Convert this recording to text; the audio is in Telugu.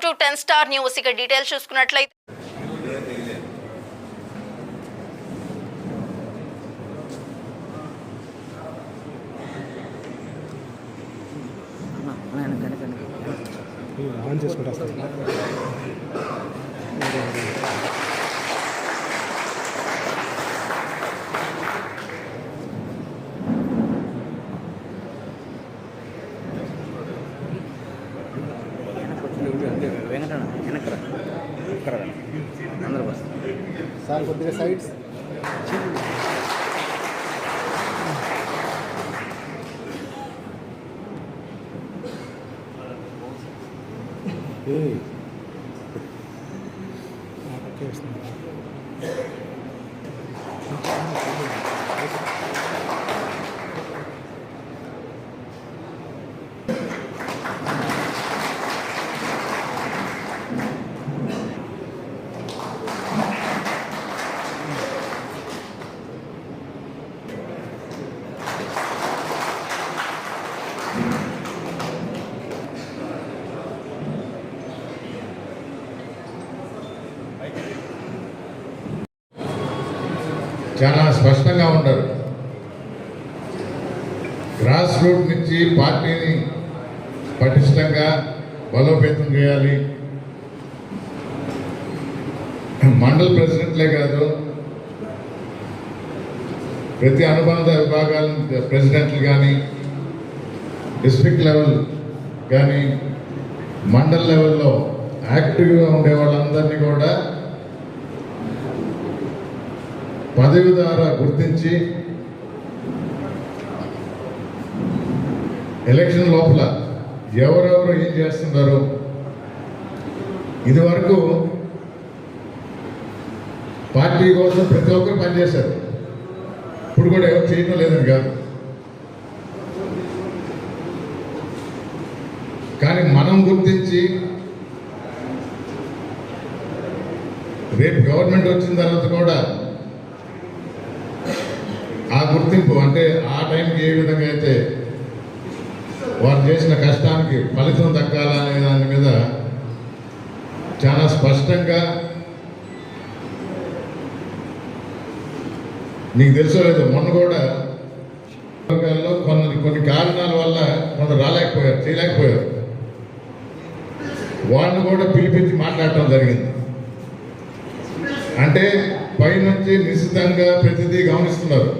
టు టెన్ స్టార్ న్యూస్ ఇక డీటెయిల్స్ చూసుకున్నట్లయితే ఆన్ చేసుకుంటా సార్ వెంకటరణ వెనకరా ఇక్కడ అందరూ బస్ సార్ కొద్దిగా సైడ్స్ చాలా స్పష్టంగా ఉండరు. గ్రాస్ రూట్ నుంచి పార్టీని పటిష్టంగా బలోపేతం చేయాలి. మండల ప్రెసిడెంట్లే కాదు ప్రతి అనుబంధ విభాగాల ప్రెసిడెంట్లు కానీ డిస్ట్రిక్ట్ లెవెల్ కానీ మండల్ లెవెల్లో యాక్టివ్గా ఉండే వాళ్ళందరినీ కూడా పదవి ద్వారా గుర్తించి ఎలక్షన్ లోపల ఎవరెవరు ఏం చేస్తున్నారు? ఇది వరకు పార్టీ కోసం ప్రతి ఒక్కరు పనిచేశారు. ఇప్పుడు కూడా ఎవరు చేయడం లేదని కాదు. కానీ మనం గుర్తించి రేపు గవర్నమెంట్ వచ్చిన తర్వాత కూడా గుర్తింపు అంటే ఆ టైంకి ఏ విధంగా అయితే వారు చేసిన కష్టానికి ఫలితం దక్కాలనే అనే దాని మీద చాలా స్పష్టంగా మీకు తెలుసో లేదు మొన్న కూడా కొన్ని కొన్ని కారణాల వల్ల కొంత రాలేకపోయారు చేయలేకపోయారు. వాళ్ళని కూడా పిలిపించి మాట్లాడటం జరిగింది. అంటే పైనుంచి నిశ్చితంగా ప్రతిదీ గమనిస్తున్నారు.